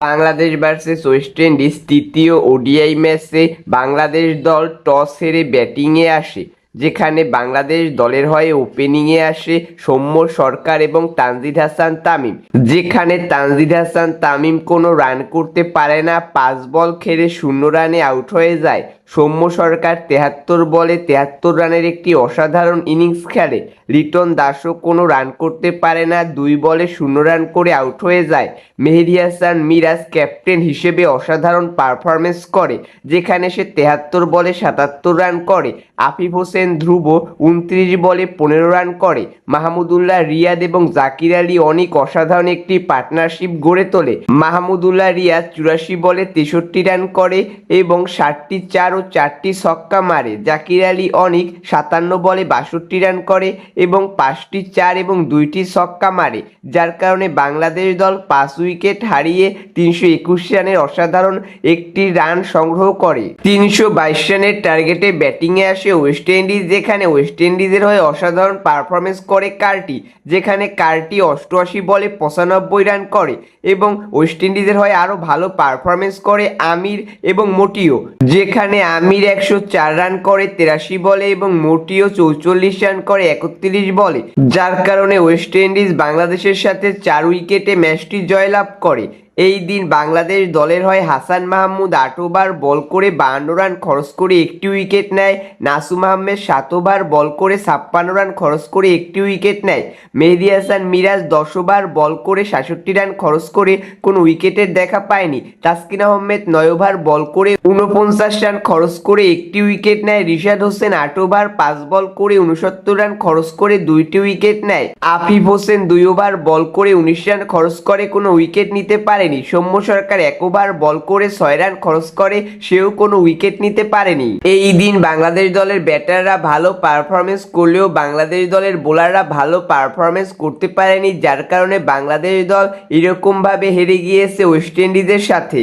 Bangladesh versus West Indies তৃতীয় ODI ম্যাচে বাংলাদেশ দল টস হেরে ব্যাটিংয়ে আসে। যেখানে বাংলাদেশ দলের হয়ে ওপেনিংয়ে আসে সৌম্য সরকার এবং তানজিদ হাসান তামিম। যেখানে তানজিদ হাসান তামিম কোনো রান করতে পারে না, পাঁচ বল খেলে শূন্য রানে আউট হয়ে যায়। সৌম্য সরকার তেহাত্তর বলে তেহাত্তর রানের একটি অসাধারণ ইনিংস খেলে। লিটন দাসও কোনো রান করতে পারে না, দুই বলে শূন্য রান করে আউট হয়ে যায়। মেহেদি হাসান মিরাজ ক্যাপ্টেন হিসেবে অসাধারণ পারফরমেন্স করে, যেখানে সে তেহাত্তর বলে সাতাত্তর রান করে। আফিফ হোসেন ধ্রুব উনত্রিশ বলে পনেরো রান করে। মাহমুদুল্লাহ রিয়াদ এবং জাকির আলী অনেক অসাধারণ একটি পার্টনারশিপ গড়ে তোলে। মাহমুদুল্লাহ রিয়াদ চুরাশি বলে তেষট্টি রান করে এবং ষাটটি চার ও চারটি ছক্কা মারে। জাকির আলী অনিক সাতান্ন বলে বাষট্টি রান করে এবং পাঁচটি চার এবং দুইটি ছক্কা মারে, যার কারণে বাংলাদেশ দল পাঁচ উইকেট হারিয়ে তিনশো একুশ রানের অসাধারণ একটি রান সংগ্রহ করে। তিনশো বাইশ রানের টার্গেটে ব্যাটিংয়ে আসে ওয়েস্ট ইন্ডিজ যেখানে ওয়েস্ট ইন্ডিজের হয়ে অসাধারণ পারফরমেন্স করে কার্টি, যেখানে কার্টি অষ্টআশি বলে পঁচানব্বই রান করে এবং ওয়েস্ট ইন্ডিজের হয়ে আরও ভালো পারফরমেন্স করে আমির এবং মোটিও, যেখানে আমির একশো চার রান করে তেরাশি বলে এবং মোটিও চৌচল্লিশ রান করে একত্রিশ বলে, যার কারণে ওয়েস্ট ইন্ডিজ বাংলাদেশের সাথে চার উইকেটে ম্যাচটি জয়লাভ করে। এই দিন বাংলাদেশ দলের হয় হাসান মাহমুদ আট ওভার বল করে বাহান্ন রান খরচ করে একটি উইকেট নেয়। নাসুম আহমেদ সাত ওভার বল করে ছাপ্পান্ন রান খরচ করে একটি উইকেট নেয়। মেহেদি হাসান মিরাজ দশ ওভার বল করে সাতষট্টি রান খরচ করে কোনো উইকেটের দেখা পায়নি। তাসকিন আহমেদ নয় ওভার বল করে উনপঞ্চাশ রান খরচ করে একটি উইকেট নেয়। রিশাদ হোসেন আট ওভার পাঁচ বল করে উনসত্তর রান খরচ করে দুইটি উইকেট নেয়। আফিফ হোসেন দুই ওভার বল করে উনিশ রান খরচ করে কোনো উইকেট নিতে পারেনি। সৌম্য সরকার একবার বল করে ছয় রান খরচ করে, সেও কোনো উইকেট নিতে পারেনি। এই দিন বাংলাদেশ দলের ব্যাটাররা ভালো পারফরমেন্স করলেও বাংলাদেশ দলের বোলাররা ভালো পারফরমেন্স করতে পারেনি, যার কারণে বাংলাদেশ দল এরকমভাবে হেরে গিয়েছে ওয়েস্ট ইন্ডিজের সাথে।